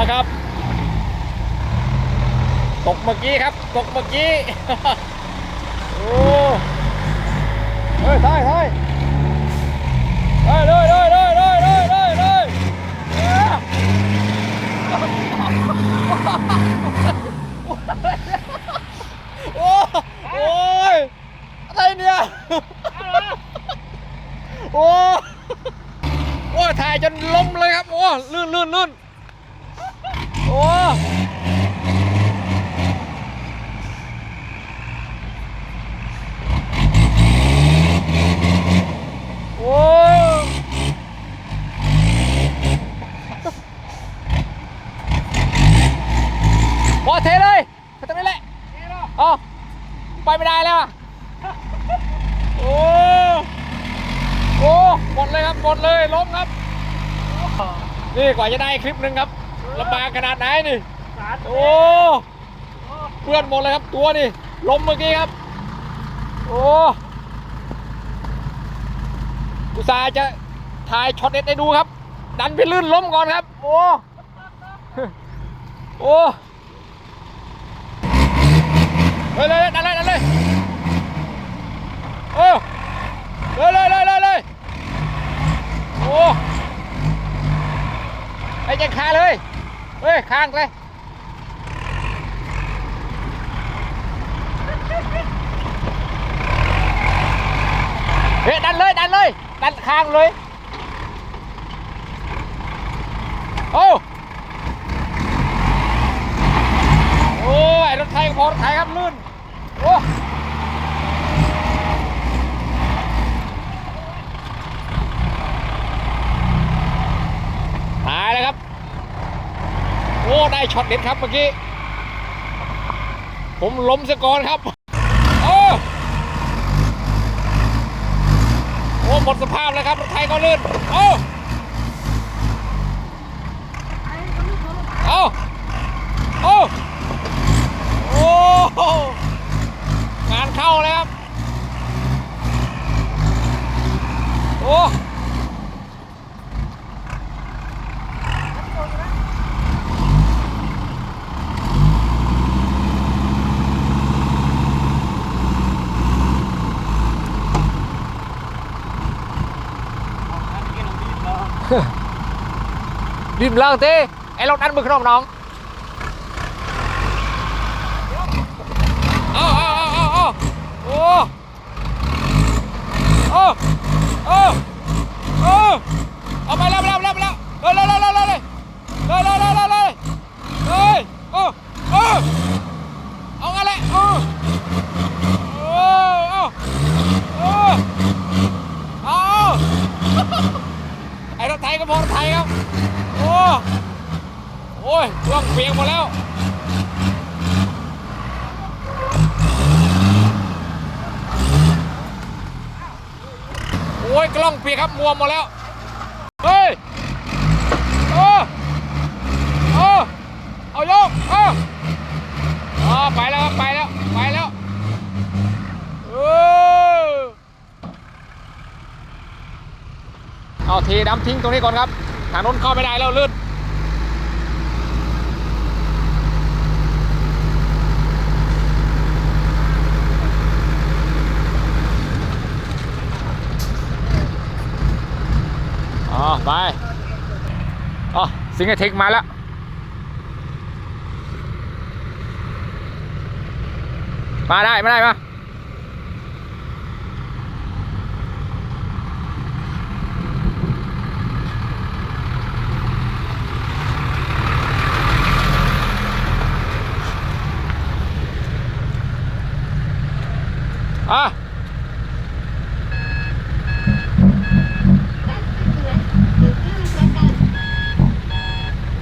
แล้วครับ ตกเมื่อกี้ครับ ตกเมื่อกี้ โอ้เฮ้ยถ่ายถ่ายถ่ายเลยเลยเลยเลยเลยเลยเลยเอ้ยโอ้โอ้ยอะไรเนี่ย โอ้โอ้ถ่ายจนล้มเลยครับ โอ้ลื่นลื่นลื่นโอ้โอ้พอเทเลยไปตรงนี้แหละอ๋อ ไปไม่ได้แล้วอะโอ้โอ้หมดเลยครับหมดเลยล้มครับ นี่กว่าจะได้คลิปหนึ่งครับลำบากขนาดไหนนี่โอ้เพื่อนหมดเลยครับตัวนี่ล้มเมื่อกี้ครับ โอ้อุตส่าห์จะถ่ายช็อตเด็ดให้ดูครับ ดันไปลื่นล้มก่อนครับ โอ้ โอ้เฮ้ยเลยดันเลยดันเลยโอ้เลยเลยเลยเลยเลยโอ้ ไอ้เจ๊คาเลยเฮ้ยค้างเลยเฮ้ยดันเลยดันเลยดันข้างเลยโอ้โอ้ยรถไทยพอรถไทยครับลื่นโอ้ตายแล้วครับ โอ้ได้ช็อตเด็ดครับเมื่อกี้ ผมล้มซะก่อนครับ โอ้โอ้หมดสภาพแล้วครับรถไทยก็ลื่น โอ้เอาโอ้โอ้งานเข้าเลยครับ โอ้ Đừng lơ thế Em lột ăn mực không nóng Ô ô ô ô ô Ô Ô Ô Ô mày lắm lắm lắm lắm Lên lên lên lên lên Lên lên lên lên lên Lên Ô Ô ไอ้รถไถก็พอรถไถครับ โอ้โอ้ยช่วงเปียกหมดแล้วโอ้ยกล้องเปียกครับมัวหมดแล้ว เฮ้ยโอ้โอ้เอายกเอออ๋อไปแล้วครับไปแล้ว ไปแล้วเออ เทดำทิ้งตรงนี้ก่อนครับทางโน้นเข้าไม่ได้แล้วลื่นอ๋อไปอ๋อสิงห์เทคมาแล้วมาได้ไม่ได้มา อะ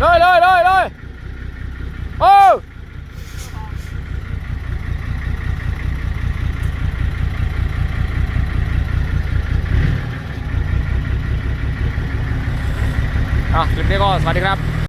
เลยเลยเลยเลยโอ้อะคลิปนี้ก็สวัสดีครับ